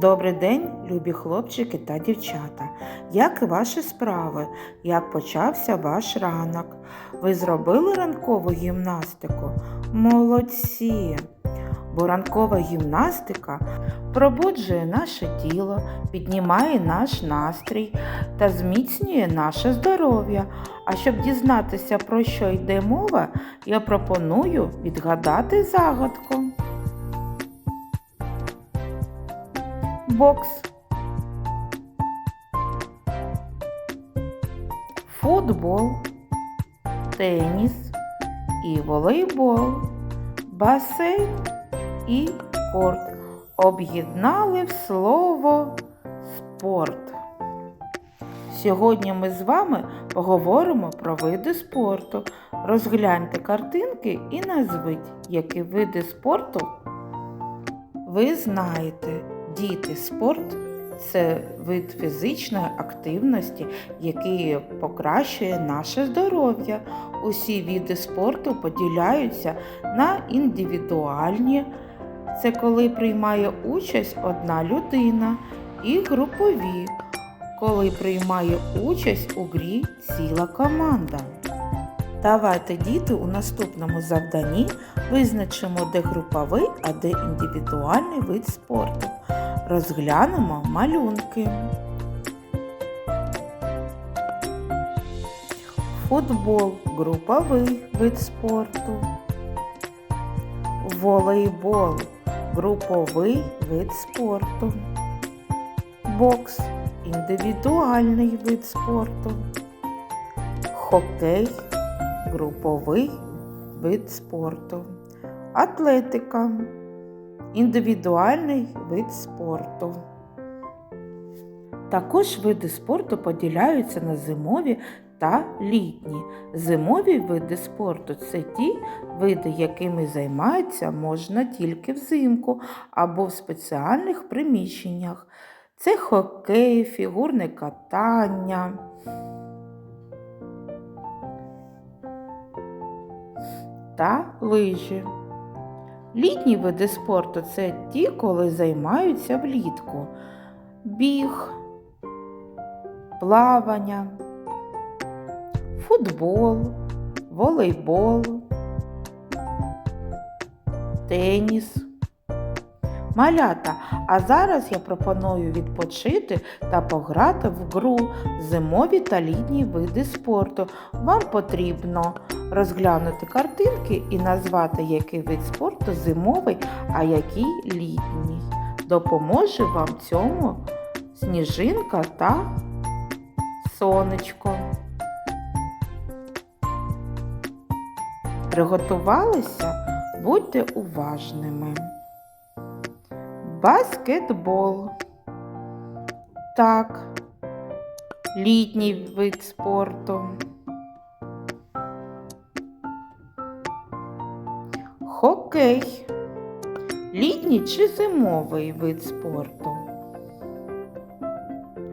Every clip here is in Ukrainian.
Добрий день, любі хлопчики та дівчата. Як ваші справи? Як почався ваш ранок? Ви зробили ранкову гімнастику? Молодці! Бо ранкова гімнастика пробуджує наше тіло, піднімає наш настрій та зміцнює наше здоров'я. А щоб дізнатися, про що йде мова, я пропоную відгадати загадку. Бокс. Футбол, теніс і волейбол, басейн і корт об'єднали в слово спорт. Сьогодні ми з вами поговоримо про види спорту. Розгляньте картинки і назвіть, які види спорту ви знаєте. Діти, спорт це вид фізичної активності, який покращує наше здоров'я. Усі види спорту поділяються на індивідуальні, це коли приймає участь одна людина, і групові, коли приймає участь у грі ціла команда. Давайте, діти, у наступному завданні визначимо, де груповий, а де індивідуальний вид спорту. Розглянемо малюнки. Футбол груповий вид спорту. Волейбол груповий вид спорту. Бокс індивідуальний вид спорту. Хокей груповий вид спорту. Атлетика індивідуальний вид спорту. Також види спорту поділяються на зимові та літні. Зимові види спорту це ті види, якими займаються можна тільки взимку або в спеціальних приміщеннях. Це хокей, фігурне катання. Та лижі. Літні види спорту це ті, коли займаються влітку. Біг, плавання, футбол, волейбол, теніс. Малята, а зараз я пропоную відпочити та пограти в гру зимові та літні види спорту. Вам потрібно розглянути картинки і назвати, який вид спорту зимовий, а який літній. Допоможе вам цьому сніжинка та сонечко. Приготувалися? Будьте уважними. Баскетбол. Так, літній вид спорту. Хокей. Літній чи зимовий вид спорту?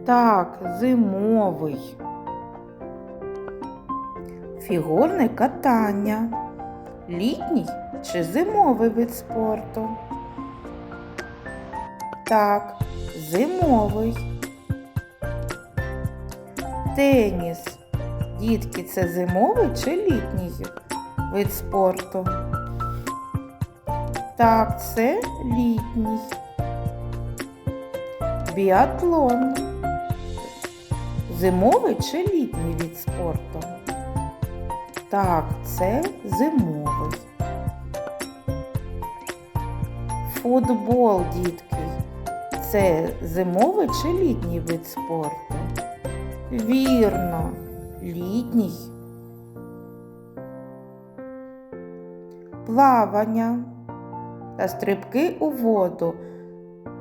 Так, зимовий. Фігурне катання. Літній чи зимовий вид спорту? Так, зимовий. Теніс. Дітки, це зимовий чи літній вид спорту? Так, це літній. Біатлон. Зимовий чи літній від спорту? Так, це зимовий. Футбол, дітки. Це зимовий чи літній вид спорту? Вірно, літній. Плавання та стрибки у воду.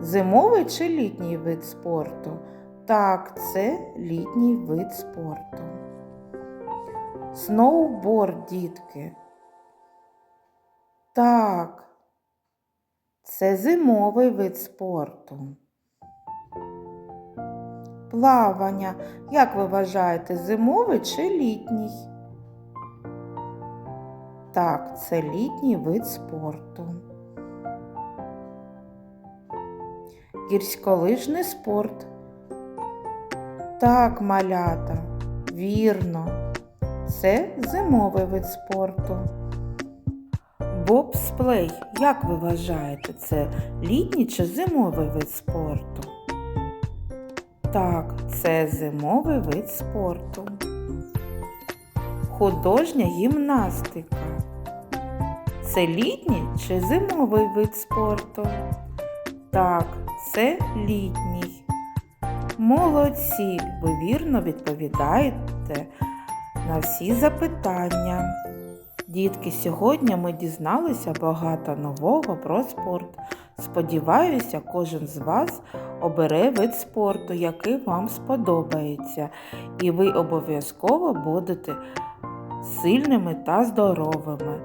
Зимовий чи літній вид спорту? Так, це літній вид спорту. Сноуборд, дітки. Так, це зимовий вид спорту. Плавання. Як ви вважаєте, зимовий чи літній? Так, це літній вид спорту. Гірськолижний спорт. Так, малята, вірно. Це зимовий вид спорту. Бобсплей, як ви вважаєте, це літній чи зимовий вид спорту? Так, це зимовий вид спорту. Художня гімнастика. Це літній чи зимовий вид спорту? Так, це літній. Молодці, ви вірно відповідаєте на всі запитання. Дітки, сьогодні ми дізналися багато нового про спорт. Сподіваюся, кожен з вас обере вид спорту, який вам сподобається, і ви обов'язково будете сильними та здоровими.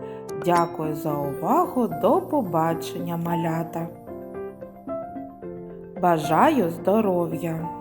Дякую за увагу. До побачення, малята. Бажаю здоров'я!